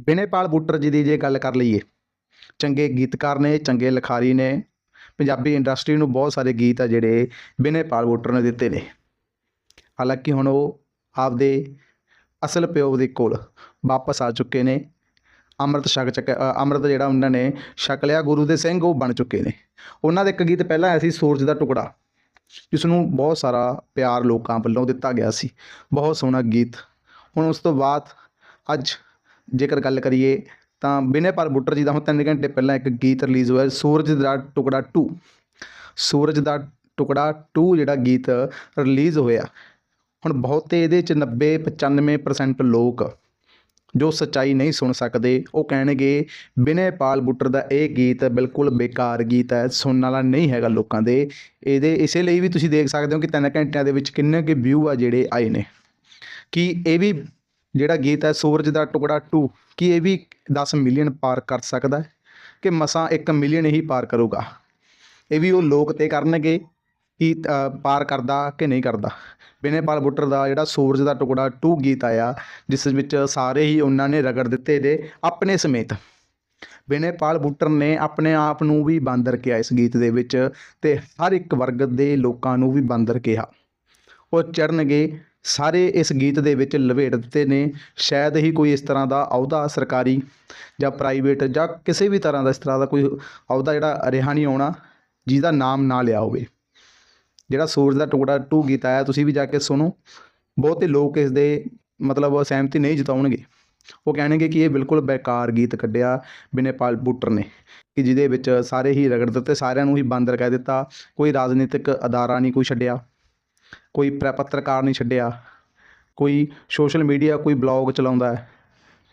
ਬਿਨੇਪਾਲ ਬੁੱਟਰ ਜੀ ਦੀ ਜੇ ਗੱਲ ਕਰ ਲਈਏ, ਚੰਗੇ ਗੀਤਕਾਰ ਨੇ, ਚੰਗੇ ਲਿਖਾਰੀ ਨੇ, ਪੰਜਾਬੀ ਇੰਡਸਟਰੀ ਨੂੰ ਬਹੁਤ ਸਾਰੇ ਗੀਤ ਆ ਜਿਹੜੇ ਬਿਨੇਪਾਲ ਬੁੱਟਰ ਨੇ ਦਿੱਤੇ ਨੇ। ਹਾਲਾਂਕਿ ਹੁਣ ਉਹ ਆਪਦੇ ਅਸਲ ਪਿਓ ਦੇ ਕੋਲ ਵਾਪਸ ਆ ਚੁੱਕੇ ਨੇ। ਅੰਮ੍ਰਿਤ ਛਕ ਚੱਕ ਅੰਮ੍ਰਿਤ ਜਿਹੜਾ ਉਹਨਾਂ ਨੇ ਛਕ ਲਿਆ, ਗੁਰੂ ਦੇ ਸਿੰਘ ਉਹ ਬਣ ਚੁੱਕੇ ਨੇ। ਉਹਨਾਂ ਦਾ ਇੱਕ ਗੀਤ ਪਹਿਲਾਂ ਆਇਆ ਸੀ, ਸੂਰਜ ਦਾ ਟੁਕੜਾ ਜਿਸ ਨੂੰ ਬਹੁਤ ਸਾਰਾ ਪਿਆਰ ਲੋਕਾਂ ਵੱਲੋਂ ਦਿੱਤਾ ਗਿਆ ਸੀ। ਬਹੁਤ ਸੋਹਣਾ ਗੀਤ। ਹੁਣ ਉਸ ਤੋਂ ਬਾਅਦ ਅੱਜ ਜੇਕਰ ਗੱਲ ਕਰੀਏ ਤਾਂ ਬਿਨੇਪਾਲ ਬੁੱਟਰ ਜੀ ਦਾ ਹੁਣ ਤਿੰਨ ਘੰਟੇ ਪਹਿਲਾਂ ਇੱਕ ਗੀਤ ਰਿਲੀਜ਼ ਹੋਇਆ ਸੂਰਜ ਦਾ ਟੁਕੜਾ 2 ਸੂਰਜ ਦਾ ਟੁਕੜਾ 2 ਜਿਹੜਾ ਗੀਤ ਰਿਲੀਜ਼ ਹੋਇਆ। ਹੁਣ ਬਹੁਤੇ ਇਹਦੇ ਚ 90 95% ਲੋਕ ਜੋ ਸੱਚਾਈ ਨਹੀਂ ਸੁਣ ਸਕਦੇ, ਉਹ ਕਹਿਣਗੇ ਬਿਨੇਪਾਲ ਬੁੱਟਰ ਦਾ ਇਹ ਗੀਤ ਬਿਲਕੁਲ ਬੇਕਾਰ ਗੀਤ ਹੈ, ਸੁਣਨ ਵਾਲਾ ਨਹੀਂ ਹੈਗਾ ਲੋਕਾਂ ਦੇ। ਇਹਦੇ, ਇਸੇ ਲਈ ਵੀ ਤੁਸੀਂ ਦੇਖ ਸਕਦੇ ਹੋ ਕਿ ਤਿੰਨ ਘੰਟਿਆਂ ਦੇ ਵਿੱਚ ਕਿੰਨੇ ਕੁ ਵਿਊ ਆ ਜਿਹੜੇ ਆਏ ਨੇ। ਕਿ ਇਹ ਵੀ ਜਿਹੜਾ ਗੀਤ ਹੈ ਸੂਰਜ ਦਾ ਟੁਕੜਾ 2 ਕੀ ਇਹ ਵੀ 10 ਮਿਲੀਅਨ ਪਾਰ ਕਰ ਸਕਦਾ ਹੈ? ਕਿ ਮਸਾਂ 1 ਮਿਲੀਅਨ ਹੀ ਪਾਰ ਕਰੂਗਾ? ਇਹ ਵੀ ਉਹ ਲੋਕ ਤੇ ਕਰਨਗੇ ਕਿ ਪਾਰ ਕਰਦਾ ਕਿ ਨਹੀਂ ਕਰਦਾ? ਬਿਨੇਪਾਲ ਬੁੱਟਰ ਦਾ ਜਿਹੜਾ ਸੂਰਜ ਦਾ ਟੁਕੜਾ 2 ਗੀਤ ਆਇਆ, ਜਿਸ ਵਿੱਚ ਸਾਰੇ ਹੀ ਉਹਨਾਂ ਨੇ ਰਗੜ ਦਿੱਤੇ ਨੇ ਆਪਣੇ ਸਮੇਤ। ਬਿਨੇਪਾਲ ਬੁੱਟਰ ਨੇ ਆਪਣੇ ਆਪ ਨੂੰ ਵੀ ਬਾਂਦਰ ਕਿਹਾ ਇਸ ਗੀਤ ਦੇ ਵਿੱਚ ਤੇ ਹਰ ਇੱਕ ਵਰਗ ਦੇ ਲੋਕਾਂ ਨੂੰ ਵੀ ਬਾਂਦਰ ਕਿਹਾ। ਉਹ ਚੜਨਗੇ ਸਾਰੇ ਇਸ ਗੀਤ ਦੇ ਵਿੱਚ ਲਵੇਟ ਦਿੱਤੇ ਨੇ। ਸ਼ਾਇਦ ਹੀ ਕੋਈ ਇਸ ਤਰ੍ਹਾਂ ਦਾ ਅਹੁਦਾ ਸਰਕਾਰੀ ਜਾਂ ਪ੍ਰਾਈਵੇਟ ਜਾਂ ਕਿਸੇ ਵੀ ਤਰ੍ਹਾਂ ਦਾ ਇਸ ਤਰ੍ਹਾਂ ਦਾ ਕੋਈ ਅਹੁਦਾ ਜਿਹੜਾ ਰਿਹਾ ਨਹੀਂ ਆਉਣਾ, ਜਿਹਦਾ ਨਾਮ ਨਾ ਲਿਆ ਹੋਵੇ। ਜਿਹੜਾ ਸੂਰਜ ਦਾ ਟੁਕੜਾ 2 ਗੀਤ ਆਇਆ, ਤੁਸੀਂ ਵੀ ਜਾ ਕੇ ਸੁਣੋ। ਬਹੁਤੇ ਲੋਕ ਇਸ ਦੇ ਮਤਲਬ ਸਹਿਮਤੀ ਨਹੀਂ ਜਤਾਉਣਗੇ। ਉਹ ਕਹਿਣਗੇ ਕਿ ਇਹ ਬਿਲਕੁਲ ਬੇਕਾਰ ਗੀਤ ਕੱਢਿਆ ਬਿਨੇਪਾਲ ਬੁੱਟਰ ਨੇ, ਕਿ ਜਿਹਦੇ ਵਿੱਚ ਸਾਰੇ ਹੀ ਰਗੜ ਦਿੱਤੇ, ਸਾਰਿਆਂ ਨੂੰ ਹੀ ਬਾਂਦਰ ਕਹਿ ਦਿੱਤਾ, ਕੋਈ ਰਾਜਨੀਤਿਕ ਅਦਾਰਾ ਨਹੀਂ ਕੋਈ ਛੱਡਿਆ। ਕੋਈ ਪ੍ਰ ਪੱਤਰਕਾਰ ਨਹੀਂ ਛੱਡਿਆ, ਕੋਈ ਸੋਸ਼ਲ ਮੀਡੀਆ ਕੋਈ ਬਲੌਗ ਚਲਾਉਂਦਾ ਹੈ।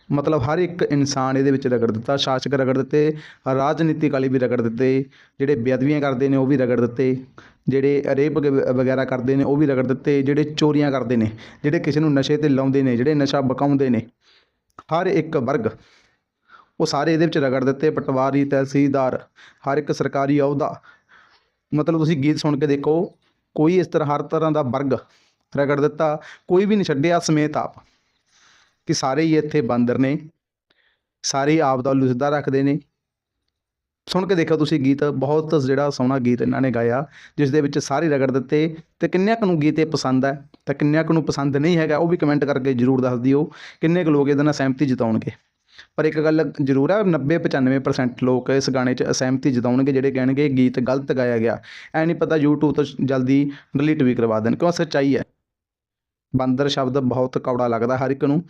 ਮਤਲਬ ਹਰ ਇੱਕ ਇਨਸਾਨ ਇਹਦੇ ਵਿੱਚ ਰਗੜ ਦਿੱਤਾ, ਸ਼ਾਸਕ ਰਗੜ ਦਿੱਤੇ, ਰਾਜਨੀਤਿਕ ਵਾਲੇ ਵੀ ਰਗੜ ਦਿੱਤੇ, ਜਿਹੜੇ ਬੇਅਦਬੀਆਂ ਕਰਦੇ ਨੇ ਉਹ ਵੀ ਰਗੜ ਦਿੱਤੇ, ਜਿਹੜੇ ਰੇਪ ਵਗੈਰਾ ਕਰਦੇ ਨੇ ਉਹ ਵੀ ਰਗੜ ਦਿੱਤੇ, ਜਿਹੜੇ ਚੋਰੀਆਂ ਕਰਦੇ ਨੇ, ਜਿਹੜੇ ਕਿਸੇ ਨੂੰ ਨਸ਼ੇ ਤੇ ਲਾਉਂਦੇ ਨੇ, ਜਿਹੜੇ ਨਸ਼ਾ ਬਕਾਉਂਦੇ ਨੇ, ਹਰ ਇੱਕ ਵਰਗ ਉਹ ਸਾਰੇ ਇਹਦੇ ਵਿੱਚ ਰਗੜ ਦਿੱਤੇ, ਪਟਵਾਰੀ, ਤਹਿਸੀਲਦਾਰ, ਹਰ ਇੱਕ ਸਰਕਾਰੀ ਅਹੁਦਾ। ਮਤਲਬ ਤੁਸੀਂ ਗੀਤ ਸੁਣ ਕੇ ਦੇਖੋ ਕੋਈ ਇਸ ਤਰ੍ਹਾਂ ਹਰ ਤਰ੍ਹਾਂ ਦਾ ਵਰਗ ਰਗੜ ਦਿੱਤਾ, ਕੋਈ ਵੀ ਨਹੀਂ ਛੱਡਿਆ ਸਮੇਤ ਆਪ ਕਿ ਸਾਰੇ ਹੀ ਇੱਥੇ ਬਾਂਦਰ ਨੇ, ਸਾਰੇ ਹੀ ਆਪ ਦਾ ਲੁਸਦਾ ਰੱਖਦੇ ਨੇ। ਸੁਣ ਕੇ ਦੇਖੋ ਤੁਸੀਂ ਗੀਤ, ਬਹੁਤ ਜਿਹੜਾ ਸੋਹਣਾ ਗੀਤ ਇਹਨਾਂ ਨੇ ਗਾਇਆ, ਜਿਸ ਦੇ ਵਿੱਚ ਸਾਰੇ ਰਗੜ ਦਿੱਤੇ ਤੇ ਕਿੰਨਿਆਂ ਕੁ ਨੂੰ ਗੀਤ ਇਹ ਪਸੰਦ ਹੈ, ਤੇ ਕਿੰਨਿਆਂ ਕੁ ਨੂੰ ਪਸੰਦ ਨਹੀਂ ਹੈਗਾ ਉਹ ਵੀ ਕਮੈਂਟ ਕਰਕੇ ਜਰੂਰ ਦੱਸ ਦਿਓ, ਕਿੰਨੇ ਕੁ ਲੋਕ ਇਹਦੇ ਨਾਲ ਸਹਿਮਤੀ ਜਤਾਉਣਗੇ। ਪਰ ਇੱਕ ਗੱਲ ਜ਼ਰੂਰ ਹੈ 90 95% ਲੋਕ ਇਸ ਗਾਣੇ 'ਚ ਅਸਹਿਮਤੀ ਜਤਾਉਣਗੇ, ਜਿਹੜੇ ਕਹਿਣਗੇ ਗੀਤ ਗਲਤ ਗਾਇਆ ਗਿਆ। ਐ ਨਹੀਂ ਪਤਾ YouTube ਤੋਂ ਜਲਦੀ ਡਿਲੀਟ ਵੀ ਕਰਵਾ ਦੇਣ, ਕਿਉਂ ਸੱਚਾਈ ਹੈ? ਬਾਂਦਰ ਸ਼ਬਦ ਬਹੁਤ ਕੌੜਾ ਲੱਗਦਾ ਹਰ ਇੱਕ ਨੂੰ।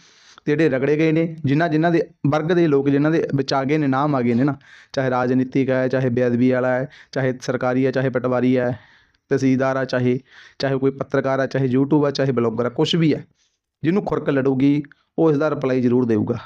ਤੇ ਜਿਹੜੇ ਰਗੜੇ ਗਏ ਨੇ, ਜਿਨ੍ਹਾਂ ਜਿਨ੍ਹਾਂ ਦੇ ਵਰਗ ਦੇ ਲੋਕ, ਜਿਨ੍ਹਾਂ ਦੇ ਵਿੱਚ ਆ ਗਏ ਨੇ, ਨਾਮ ਆ ਗਏ ਨੇ ਨਾ, ਚਾਹੇ ਰਾਜਨੀਤਿਕ ਹੈ, ਚਾਹੇ ਬੇਅਦਬੀ ਵਾਲਾ ਹੈ, ਚਾਹੇ ਸਰਕਾਰੀ ਹੈ, ਚਾਹੇ ਪਟਵਾਰੀ ਹੈ, ਤਹਿਸੀਲਦਾਰ ਆ, ਚਾਹੇ ਚਾਹੇ ਕੋਈ ਪੱਤਰਕਾਰ ਆ, ਚਾਹੇ ਯੂਟਿਊਬ ਆ, ਚਾਹੇ ਬਲੌਗਰ ਆ ਕੁਝ ਵੀ ਹੈ, ਜਿਹਨੂੰ ਖੁਰਕ ਲੜੂਗੀ, ਉਹ ਇਸ ਦਾ ਰਿਪਲਾਈ ਜ਼ਰੂਰ ਦੇਊਗਾ।